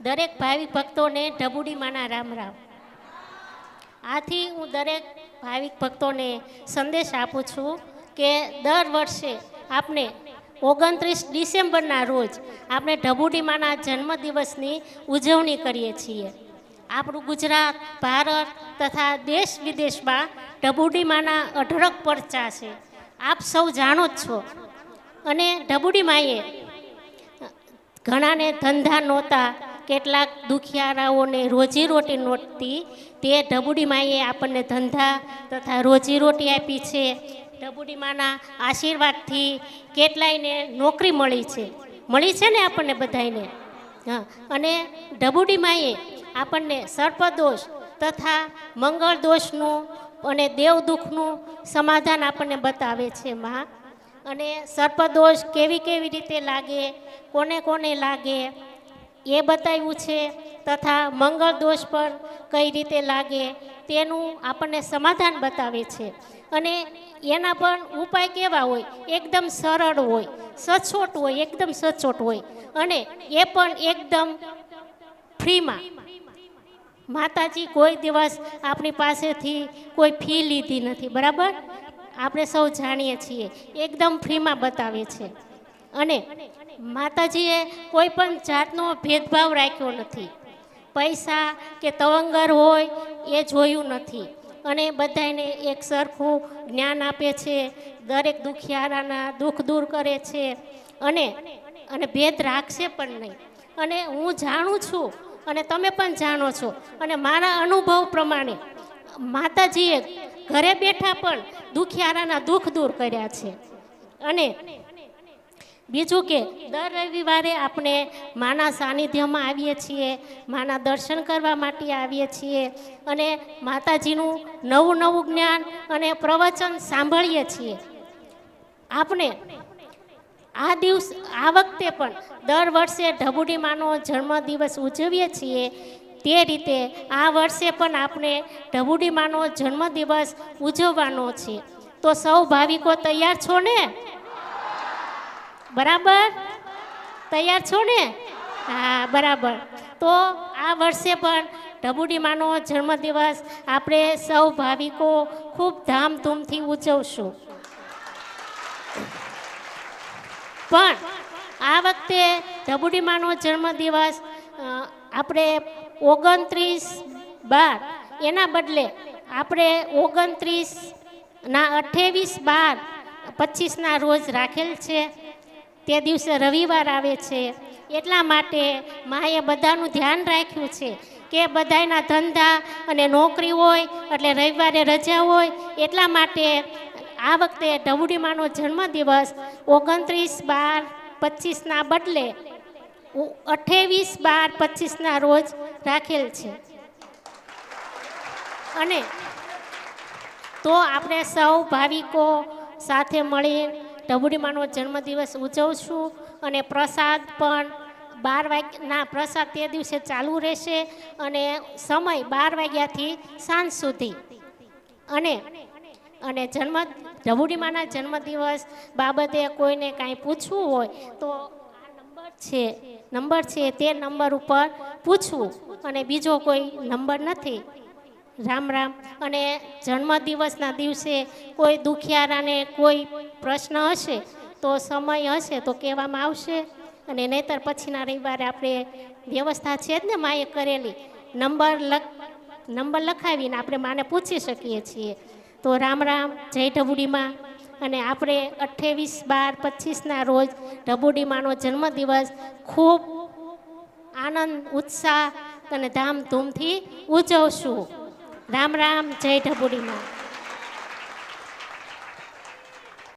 દરેક ભાવિક ભક્તોને ઢબુડી માના રામ રામ. આથી હું દરેક ભાવિક ભક્તોને સંદેશ આપું છું કે દર વર્ષે આપણે ઓગણત્રીસ ડિસેમ્બરના રોજ આપણે ઢબુડી માના જન્મદિવસની ઉજવણી કરીએ છીએ. આપણું ગુજરાત, ભારત તથા દેશ વિદેશમાં ઢબુડી માના અઢળક પરચા છે. આપ સૌ જાણો જ છો. અને ઢબુડી માએ ઘણાને ધંધા નહોતા, કેટલાક દુખિયારાઓને રોજીરોટી નહોતી. તે ઢબુડી માએ આપણને ધંધા તથા રોજીરોટી આપી છે. ઢબુડી માના આશીર્વાદથી કેટલાયને નોકરી મળી છે. મળી છે ને આપણને બધાયને? હા, અને ઢબુડી માએ આપણને સર્પદોષ તથા મંગળ દોષનું અને દેવ દુઃખનું સમાધાન આપણને બતાવે છે માં અને સર્પદોષ કેવી કેવી રીતે લાગે, કોને કોને લાગે, એ બતાવ્યું છે તથા મંગળ દોષ પણ કઈ રીતે લાગે તેનું આપણને સમાધાન બતાવે છે. અને એના પણ ઉપાય કેવા હોય? એકદમ સરળ હોય, સચોટ હોય, એકદમ સચોટ હોય. અને એ પણ એકદમ ફ્રીમાં. માતાજી કોઈ દિવસ આપણી પાસેથી કોઈ ફી લીધી નથી, બરાબર? આપણે સૌ જાણીએ છીએ, એકદમ ફ્રીમાં બતાવે છે. અને માતાજીએ કોઈ પણ જાતનો ભેદભાવ રાખ્યો નથી. પૈસા કે તવંગર હોય એ જોયું નથી. અને બધાને એક સરખું જ્ઞાન આપે છે, દરેક દુખિયારાના દુઃખ દૂર કરે છે. અને અને ભેદ રાખશે પણ નહીં. અને હું જાણું છું, અને તમે પણ જાણો છો. અને મારા અનુભવ પ્રમાણે માતાજીએ ઘરે બેઠા પણ દુખિયારાના દુઃખ દૂર કર્યા છે. અને બીજું કે, દર રવિવારે આપણે માના સાનિધ્યમાં આવીએ છીએ, માના દર્શન કરવા માટે આવીએ છીએ અને માતાજીનું નવું નવું જ્ઞાન અને પ્રવચન સાંભળીએ છીએ. આપણે આ દિવસ, આ વખતે પણ દર વર્ષે ઢબુડી માનો જન્મદિવસ ઉજવીએ છીએ તે રીતે આ વર્ષે પણ આપણે ઢબુડીમાનો જન્મદિવસ ઉજવવાનો છે. તો સૌ ભાવિકો તૈયાર છો ને? બરાબર? તૈયાર છો ને? હા, બરાબર. તો આ વર્ષે પણ ઢબુડીમાનો જન્મદિવસ આપણે સૌ ભાવિકો ખૂબ ધામધૂમથી ઉજવશું. પણ આ વખતે ઢબુડીમાનો જન્મદિવસ આપણે ઓગણત્રીસ બાર. એના બદલે આપણે ઓગણત્રીસ ના અઠ્ઠાવીસ બાર પચીસના રોજ રાખેલ છે. તે દિવસે રવિવાર આવે છે. એટલા માટે માએ બધાનું ધ્યાન રાખ્યું છે કે બધાના ધંધા અને નોકરી હોય, એટલે રવિવારે રજા હોય, એટલા માટે આ વખતે ઢવડીમાનો જન્મદિવસ ઓગણત્રીસ બાર પચીસના બદલે અઠ્ઠાવીસ બાર પચીસના રોજ રાખેલ છે. અને તો આપણે સૌ ભાવિકો સાથે મળી ઢબુડીમાનો જન્મદિવસ ઉજવશું અને પ્રસાદ પણ બાર વાગ્યાના પ્રસાદ તે દિવસે ચાલુ રહેશે અને સમય બાર વાગ્યાથી સાંજ સુધી. અને અને જન્મ ઢબુડીમાના જન્મદિવસ બાબતે કોઈને કાંઈ પૂછવું હોય તો આ નંબર છે નંબર છે તે નંબર ઉપર પૂછવું અને બીજો કોઈ નંબર નથી. રામ રામ. અને જન્મદિવસના દિવસે કોઈ દુખિયારાને કોઈ પ્રશ્ન હશે તો સમય હશે તો કહેવામાં આવશે. અને નહીતર પછીના રવિવારે આપણે વ્યવસ્થા છે જ ને માએ કરેલી. નંબર લખ, નંબર લખાવીને આપણે માને પૂછી શકીએ છીએ. તો રામ રામ, જય ઢબુડીમાં. અને આપણે અઠ્ઠાવીસ બાર પચીસના રોજ ઢબુડીમાનો જન્મદિવસ ખૂબ આનંદ, ઉત્સાહ અને ધામધૂમથી ઉજવશું. રામ રામ, જય ઢબુડીમાં